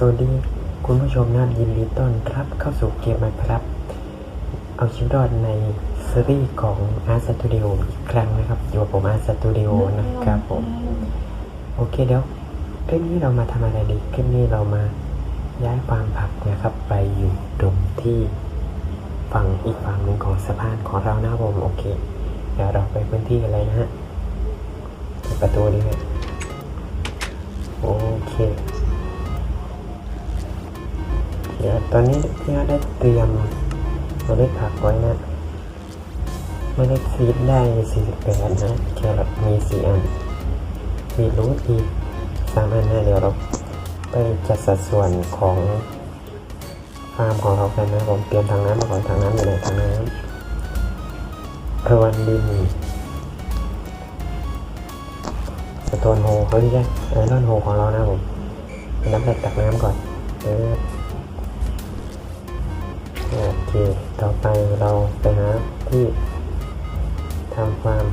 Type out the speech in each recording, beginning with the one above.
สวัสดีคุณผู้ชมนะยินดีต้อนรับเข้าสู่เกมไมครับ เอาชีวิตรอดในซีรีส์ของ Art Studio อีกครั้งนะครับอยู่กับผม Art Studio นะครับผม โอเคเดี๋ยวคลิปนี้เรามาทำอะไรดีคลิปนี้เรามาย้ายฟามผักนะครับ ไปอยู่ตรงที่ฝั่งอีกฝั่งหนึ่งของสะพานของเรานะผมโอเค เดี๋ยวเราไปพื้นที่กันเลยนะฮะเปิดประตูดีไหมโอเค เดี๋ยวตอนนี้พี่อาได้เตรียมเมล็ดผักไว้นะเมล็ดซีดได้ 48 นะแครอทมี4อันบีรูทอีก3อันนะเดี๋ยวเราไปจัดสัดส่วนของฟาร์มของเรากันนะผมเตรียมทางน้ำมาก่อนทางน้ำอยู่ไหนทางน้ำพรวนดินสโตนโฮเฮ้ยใช่ไอรอนโฮของเรานะผมน้ำเหล็กตักน้ำก่อนเออ คต่อไปเราไปหาที่ทำฟาม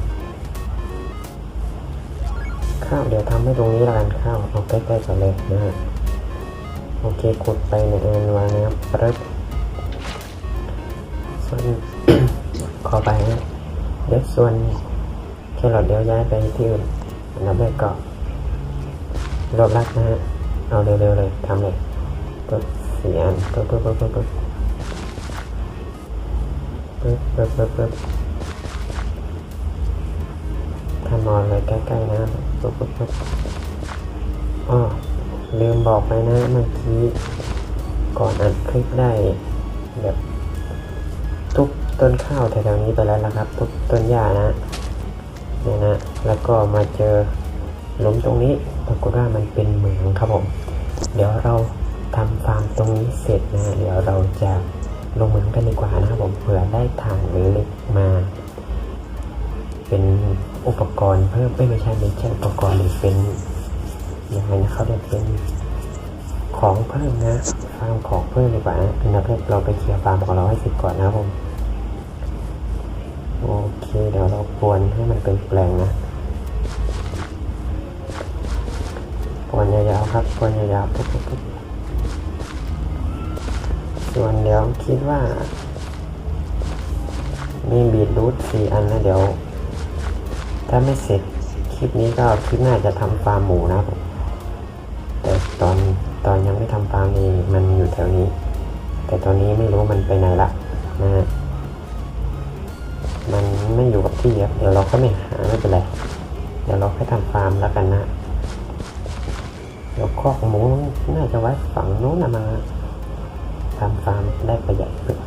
ข้าวเดี๋ยวทำให้ตรงนี้ละกันข้าวเอาใกล้ๆก่อนเลยนะฮะโอเคขุดไปในงอันวางนะครับปึ๊บส่วนขอไปนะเดี๋ยวส่วนแครอทเดี๋ยวย้ายไปที่อื่นอันดับแรกก็รวบรัดนะฮะเอาเร็วๆเลยทำเลยปึ๊บสี่อันปึ๊บปึ๊บปึ๊บปึ๊บ ปึ๊บปึ๊บปึ๊บปึ๊บปึ๊บถ้านอนเลยใกล้ๆนะปึ๊บปึ๊บปึ๊บอ๋อลืมบอกไปนะเมื่อกี้ ก่อนอัดคลิปได้แบบทุบต้นข้าวแถวๆนี้ไปแล้วนะครับ ทุบต้นหญ้านะเนี่ยนะ แล้วก็มาเจอหลุมตรงนี้ปรากฏว่ามันเป็นเหมืองครับผม เดี๋ยวเราทำฟาร์มตรงนี้เสร็จนะ เดี๋ยวเราจะ ลงมือกันดีกว่านะครับผมเผื่อได้ถ่านหรือเหล็กมา เป็นอุปกรณ์เพิ่มไม่ไม่ใช่ไม่ใช่อุปกรณ์หรือเป็นยังไงนะเขาเรียกเป็นของเพิ่มนะฟาร์มของเพิ่มดีกว่านะอันดับแรกเราไปเคลียร์ฟาร์มของเราให้เสร็จก่อนนะครับผมโอเคเดี๋ยวเราปวนให้มันเป็นแปลงนะปวนยาวๆครับปวนยาวๆปุ๊บปุ๊บปุ๊บ ส่วนเดี๋ยวคิดว่า มีบีดรูทสี่อันนะเดี๋ยว ถ้าไม่เสร็จคลิปนี้ก็คลิปหน้าจะทำฟาร์มหมูนะครับผมแต่ตอนตอนยังไม่ทำฟาร์มนี่มันอยู่แถวนี้ แต่ตอนนี้ไม่รู้มันไปไหนละนะฮะมันไม่อยู่กับที่ครับเดี๋ยวเราก็ไม่หาไม่เป็นไร เดี๋ยวเราแค่ทำฟาร์มแล้วกันนะ เดี๋ยวคอกหมูน่าจะไว้ฝั่งโน้นนะมา ทำฟาร์มได้ประหยัดขึ้น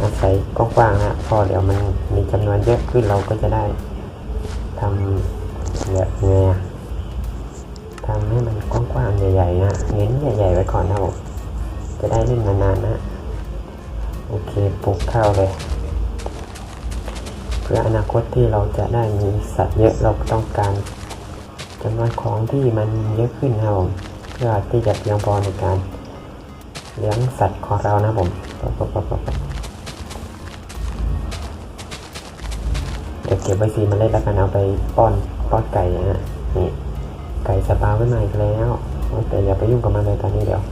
อาศัยกว้างๆนะพอเดี๋ยวมันมีจำนวนเยอะขึ้นเราก็จะได้ทำแบบไงอะทำให้มันกว้างๆใหญ่ๆนะเน้นใหญ่ๆไว้ก่อนนะผมจะได้เล่นนานๆนะโอเคปลูกข้าวเลย เพื่ออนาคตที่เราจะได้มีสัตว์เยอะเราก็ต้องการจำนวนของที่มันเยอะขึ้นนะผมเพื่อที่จะเพียงพอในการ เลี้ยงสัตว์ของเรานะผมเดี๋ยวเก็บไว้ซีมันเล่นแล้วกันเอาไปป้อนป้อนไก่นะฮะนี่ไก่สปาไว้ใหม่อีกแล้วแต่อย่าไปยุ่งกับมันเลยตอนนี้เดี๋ยว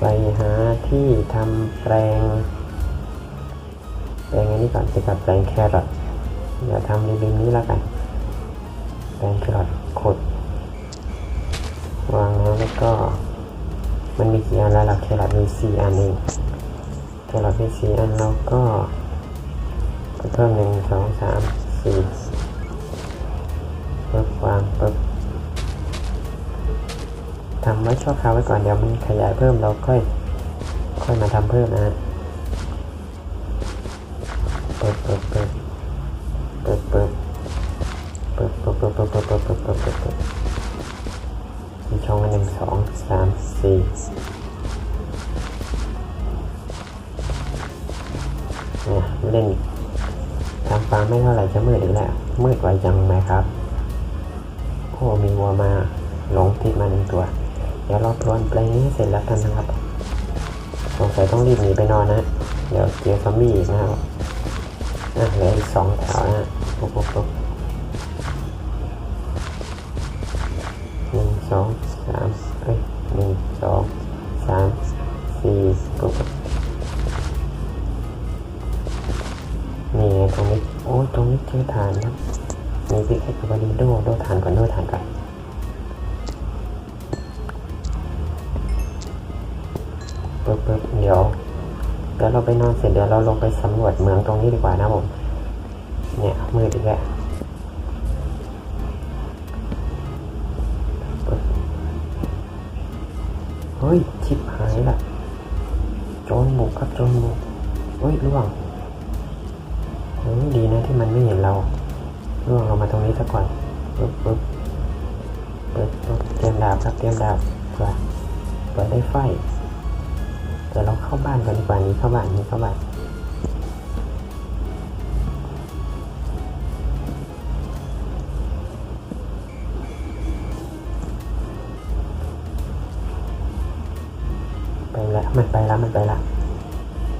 ไปหาที่ทำแปลงแปลงอันนี้ก่อนไปกับแปลงแครอทเดี๋ยวทำริมนี้แล้วกันแปลงแครอทขุดวางแล้วแล้วก็ มันมีกี่อันแล้วล่ะแครอทมีสี่อันเองแครอทมีสี่อันเราก็เพิ่มหนึ่งสองสามสี่ปึ๊บวางปึ๊บทำไว้ชั่วคราวไว้ก่อนเดี๋ยวมันขยายเพิ่มเราค่อยค่อยมาทำเพิ่มนะปึ๊บปึ๊บปึ๊บ วยจังไหมครับพ่อมีวัวมาหลงติดมาหนึ่งตัว เดี๋ยวเราปวนไปนี้เสร็จแล้วกันนะครับสงสัยต้องรีบหนีไปนอนนะ เดี๋ยวเจอซอมบี้อีกนะครับนะเหลืออีกสองแถวนะปุ๊บปุ๊บปุ๊บหนึ่งสองสามเอ้ยหนึ่งสองสามสี่ปุ๊บนี่ตรงนี้ โอ้ตรงนี้เจอฐานนะ บมีพิกเอ็กซ์บารีโดโดฐานก่อนโดฐานก่อนปึ๊บปึ๊บเดี๋ยวเดี๋ยวเราไปนอนเสร็จเดี๋ยวเราลงไปสำรวจเมืองตรงนี้ดีกว่านะผม เนี่ยมืดอีกแล้วเฮ้ยชิบหายละโจรบุกครับโจรบุกเฮ้ยล่วงเฮ้ยดีนะที่มันไม่เห็นเรา ล่วงเรามาตรงนี้ซะก่อนปึ๊บปึ๊บปึ๊บปึ๊บเตรียมดาบครับเตรียมดาบเผื่อเผื่อได้ไฟเดี๋ยวเราเข้าบ้านกันดีกว่านี้เข้าบ้านนี้เข้าบ้านไปละมันไปละมันไปละ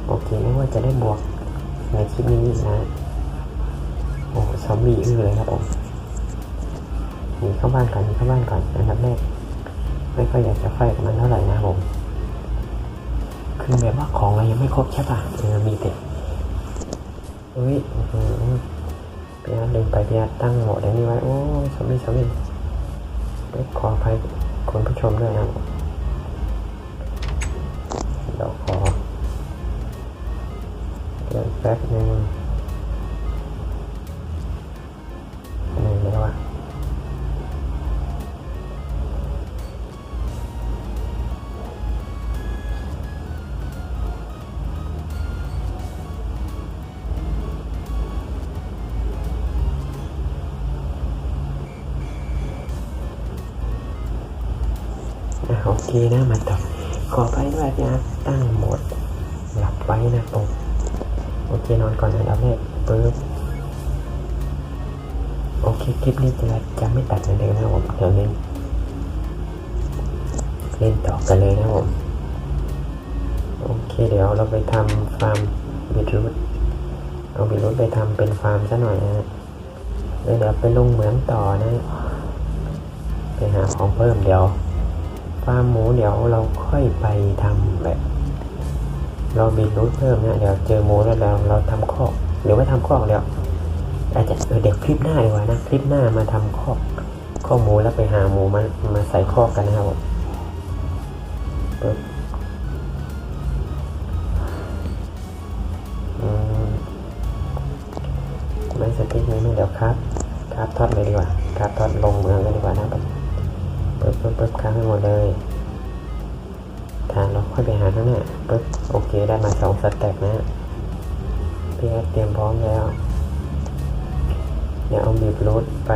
โอเคไม่ว่าจะได้บวกในคลิปนี้นะ อ้ซอมบี้อื้อเลยครับผมหนีเข้าบ้านก่อนหนีเข้าบ้านก่อนอันดับแรกไม่ค่อยอยากจะไฟกับมันเท่าไหร่นะผมคือแบบว่าของเรายังไม่ครบใช่ป่ะเออมีแต่เฮ้ยอื้อหือพี่อาร์ตลืมไปพี่าร์ตตั้งหมดอันนี้ไว้โอ้ยซอมบี้ซอมบี้ขออภัยคุณผู้ชมด้วยนะเดี๋ยวขอเดี๋ยวแป๊บนึง โอเคนะมาต่อขอไปด้วยพี่อาร์ตตั้งโหมดหลับไว้นะผมโอเคนอนก่อนอันดับแรกปึ๊บโอเคคลิปนี้จะจะไม่ตัดเหมือนเดิมนะผมเดี๋ยวเล่นเล่นต่อกันเลยนะผมโอเคเดี๋ยวเราไปทำฟาร์มบีทรูทเอาบีทรูทไปทำเป็นฟาร์มซะหน่อยนะเดี๋ยวไปลงเหมืองต่อนะไปหาของเพิ่มเดี๋ยว ฟาร์มหมูเดี๋ยวเราค่อยไปทำแบบ เราบินรูทเพิ่มนะเดี๋ยวเจอหมูแล้วเราเราทำคอกหรือว่าทำคอกเดี๋ยวอาจจะเออเดี๋ยวคลิปหน้าดีกว่านะคลิปหน้ามาทำคอกข้อกหมูแล้วไปหาหมูมามาใส่คอกกันนะครับผมไม่สติ๊กนี้ไม่เดี๋ยวครับ ครับทอดเลยดีกว่า ครับทอดลงเมืองเลยดีกว่านะแบบ ปึ๊บปึ๊บปึ๊บครับให้หมดเลยทางเราค่อยไปหาข้างหน้าปึ๊บโอเคได้มาสองสเต็ปนะพี่แอดเตรียมพร้อมแล้วเดี๋ยวเอาบีบรูทไป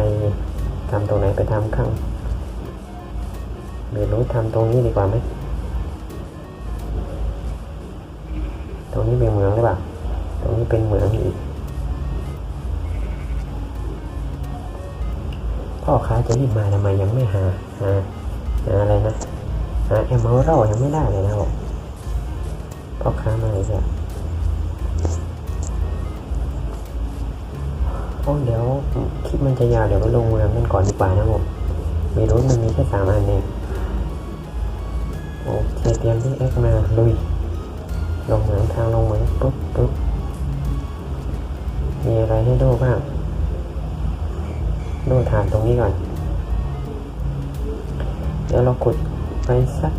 ทำตรงไหนไปทำข้างบีบรูททำตรงนี้ดีกว่าไหมตรงนี้เป็นเหมืองหรือเปล่าตรงนี้เป็นเหมืองอีก พ่อค้าจะรีบมาทำไมยังไม่หาหาหาอะไรนะหาแอมเมอรัลยังไม่ได้เลยนะบผมพ่อค้ามาเลยจ้ะโอ้เดี๋ยวคลิปมันจะยาวเดี๋ยวไปลงเมืองกันก่อนดีกว่านะผมมีรถมันมีแค่สามอันเองโอเคเตรียมที่เอ็กมาลุยลงเหมืองทางลงเหมืองปุ๊บปุ๊บมีอะไรให้ดูบ้าง ดูฐานตรงนี้ก่อน เดี๋ยวเราขุดไปสัก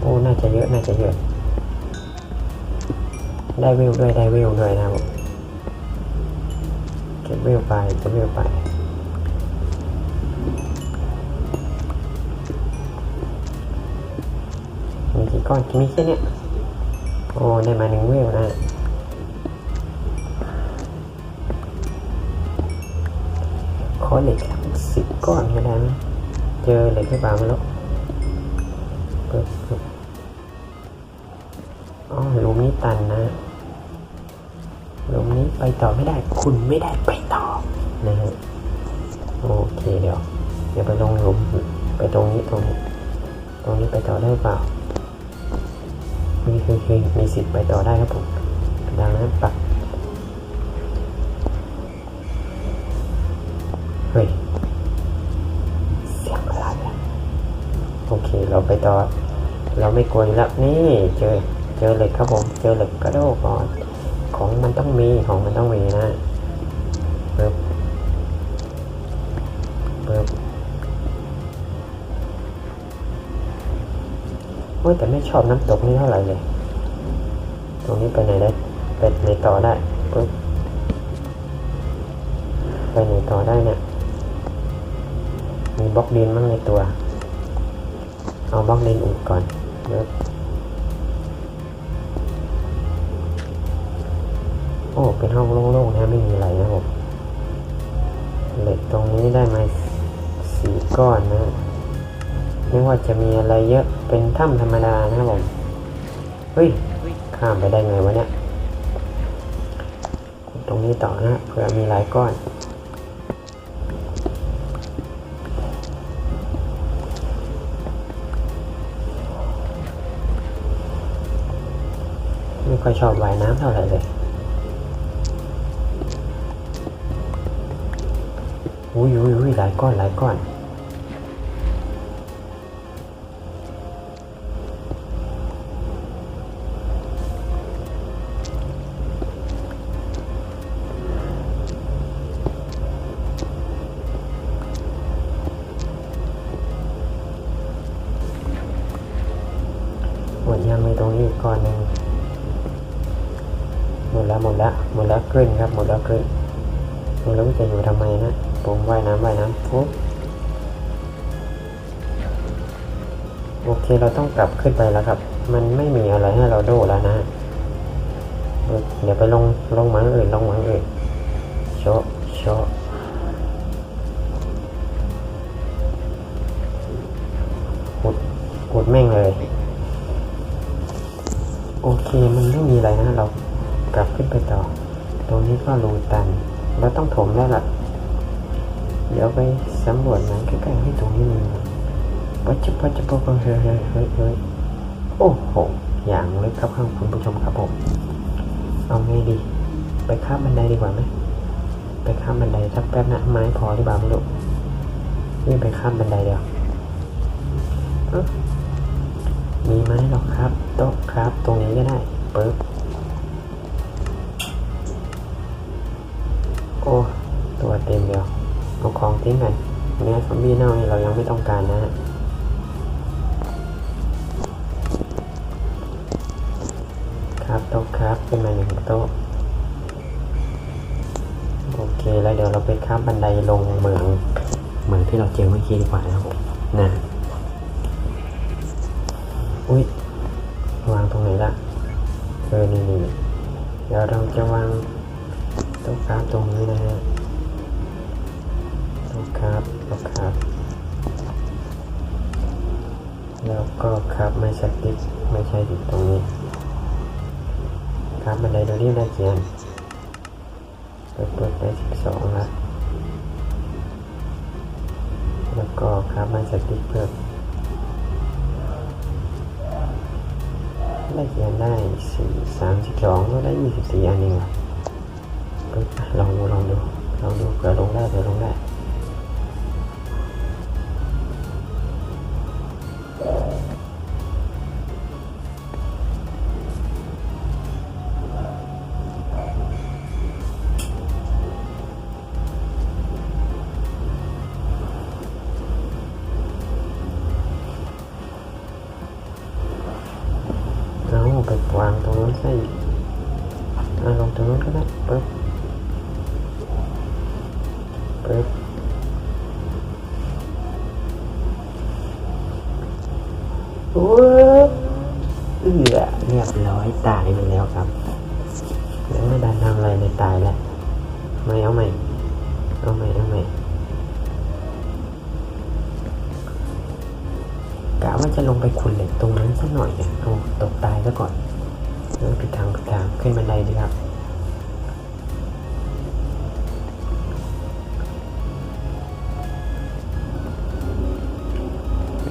โอ้ น่าจะเยอะ น่าจะเยอะ ได้วิวด้วย ได้วิวด้วยนะครับเก็บวิวไปเก็บวิวไปมีกี่ก้อน มีแค่เนี้ย โอ้ ได้มาหนึ่งวิวนะ เหล็กสิบก้อนก็ได้ไหมเจอเหล็กหรือเปล่าไม่รู้ปึ๊บปึ๊บอ๋อหลุมนี้ตันนะหลุมนี้ไปต่อไม่ได้ คุณไม่ได้ไปต่อนะฮะโอเคเดี๋ยว เดี๋ยวไปลงหลุมไปตรงนี้ตรงนี้ ตรงนี้ไปต่อได้เปล่ามีคือคือมีสิทธิ์ไปต่อได้ครับผมดังนั้นปัก เคเราไปต่อ เราไม่กลัวแล้วนี่เจอเจอเหล็กครับผม เจอเหล็กกระโดดก่อน ของมันต้องมีของมันต้องมีนะปึ๊บปึ๊บโอ้แต่ไม่ชอบน้ำตกนี่เท่าไหร่เลย ตรงนี้ไปไหนได้ไปไหนต่อได้ปึ๊บไปไหนต่อได้เนี่ยมีบล็อกดินมั้งในตัว เอาบล็อกเลนอุดก่อนแล้วโอ้ เป็นห้องโล่งๆนะไม่มีอะไรนะผมเหล็กตรงนี้ได้มาสีก้อนนะไม่ว่าจะมีอะไรเยอะเป็นถ้ำธรรมดานะผม เฮ้ย ข้ามไปได้ไงวะเนี่ย ตรงนี้ต่อนะเผื่อมีหลายก้อน ค่อยชอบว่ายน้ำเท่าไหร่เลยอุ้ยอุ้ยอุ้ยหลายก้อนหลายก้อน แล้วหมดแล้วหมดแล้วขึ้นครับหมดแล้วขึ้นไม่รู้จะอยู่ทำไมนะผมว่ายน้ำว่ายน้ำปุ๊บโอเคเราต้องกลับขึ้นไปแล้วครับ มันไม่มีอะไรให้เราดูแล้วนะ เดี๋ยวไปลงลงมังอื่นลงมังอื่นโชโชขุดขุดแม่งเลย โอเคมันไม่มีอะไรนะเรา กลับขึ้นไปต่อ ตรงนี้ก็รูตันเราต้องถมแล้วล่ะ เดี๋ยวไปสำรวจหนังใกล้ๆที่ตรงนี้มันปัจจุบัชจะพบเฮ้ยเฮ้ยเฮ้ยโอ้โห อย่างเลยครับข้างคุณผู้ชมครับผม เอาไงดี ไปข้ามบันไดดีกว่าไหมไปข้ามบันไดสักแป๊บนะไม้พอหรือเปล่าไม่รู้วิ่งไปข้ามบันไดเดียวมีไหมหรอครับ โต๊ะครับ ตรงนี้ก็ได้ปึ๊บ โอ้ตัวเต็มเดียวเอาของทิ้งหนเนื้อซอมบี้เน่าเรายังไม่ต้องการนะฮะครับโต๊ะครับขึ้นมาหนึ่งโต๊ะโอเคแล้วเดี๋ยวเราไปข้ามบันไดลงเหมืองเหมืองที่เราเจอเมื่อกี้ดีกว่านะครับนะ ดไป12นัดแล้วก็ครับมันจะติดเพิ่มได้เกียนได้สี่สามสิบสองก็ได้ยี่สิบสี่อันเองอะลองดูลองดูลองดูเผื่อลงได้เผื่อลงได้ ไปวางตรงนั้นให้อาลงตรงนั้นก็ได้ปึ๊บปึ๊บโอ้เอือเรียบร้อยตายไปแล้วครับยังไม่ได้นทำอะไรเลยตายแล้วไม่เอาใหม่เอาใหม่เอาใหม่ จะลงไปขุดเหล็กตรงนั้นสักหน่อยเนี่ยเอาตกตายซะก่อนเออผิดทางผิทางขึ้นบันไดดีครับ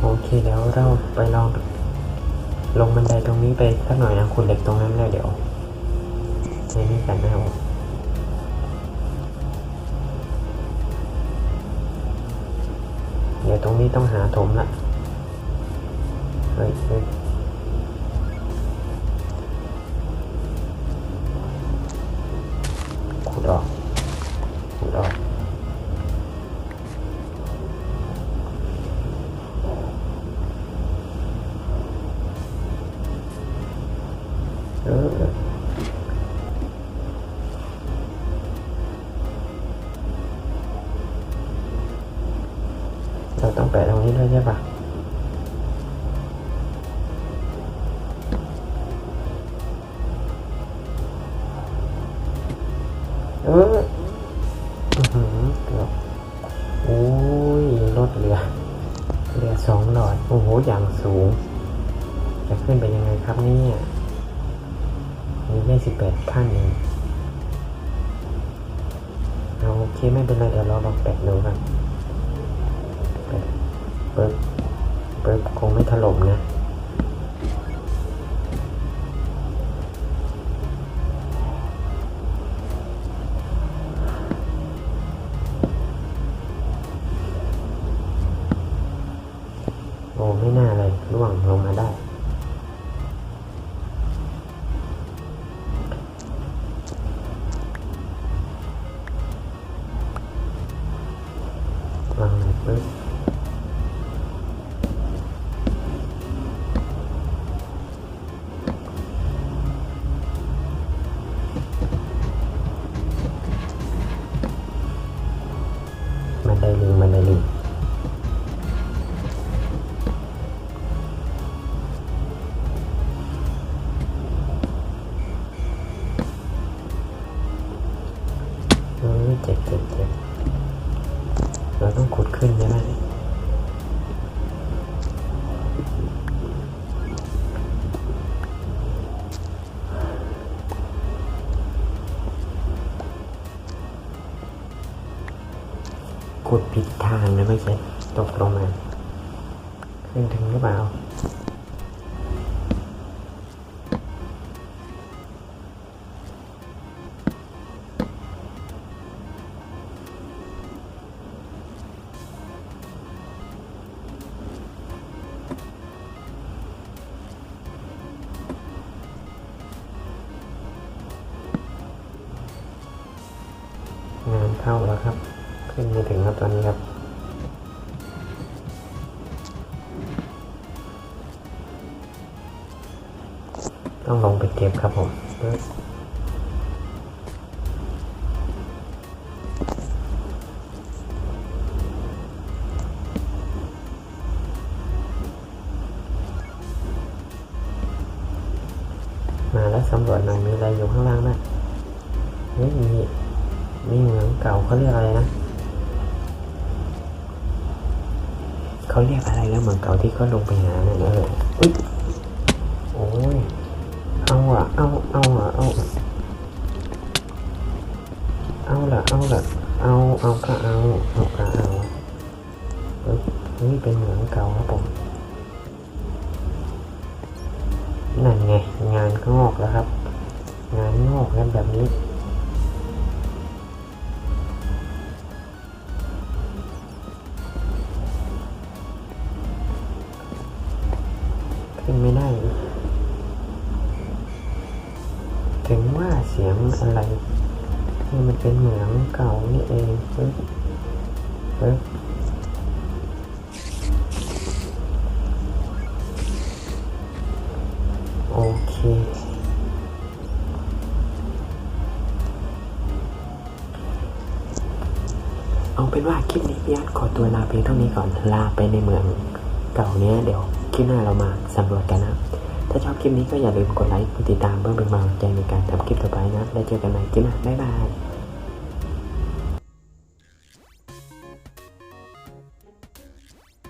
โอเคแล้วเราไปลองลงบันไดตรงนี้ไปสักหน่อยนะขุดเหล็กตรงนั้นแล้วเดี๋ยวใช้นี่กันนะคเดี๋ยวตรงนี้ต้องหาถมละ Thank you. ยี่สิบแปดขั้นเองเอาโอเคไม่เป็นไรเดี๋ยวเราลองแปะดูกันเปิดเปิดคงไม่ถล่มนะ ว ดผิดทางนะไม่ใช่ตกลงมาขึ้นถึงหรือเปล่างานเข้าแล้วครับ ขึ้นไม่ถึงครับตอนนี้ครับต้องลงไปเก็บครับผม เอาที่เขาลงไปหาเนะ นี่มันเป็นเหมืองเก่านี่เองเฮ้ยเฮ้ยโอเค เอาเป็นว่าคลิปนี้พี่อาร์ตขอตัวลาเพียงเท่านี้ก่อน ลาไปในเมืองเก่าเนี้ยเดี๋ยวคลิปหน้าเรามาสำรวจกันนะ ถ้าชอบคลิปนี้ก็อย่าลืมกดไลค์กดติดตามเพื่อเป็นกำลังใจในการทำคลิปต่อไปนะ แล้วเจอกันใหม่คลิปหน้าบ๊ายบาย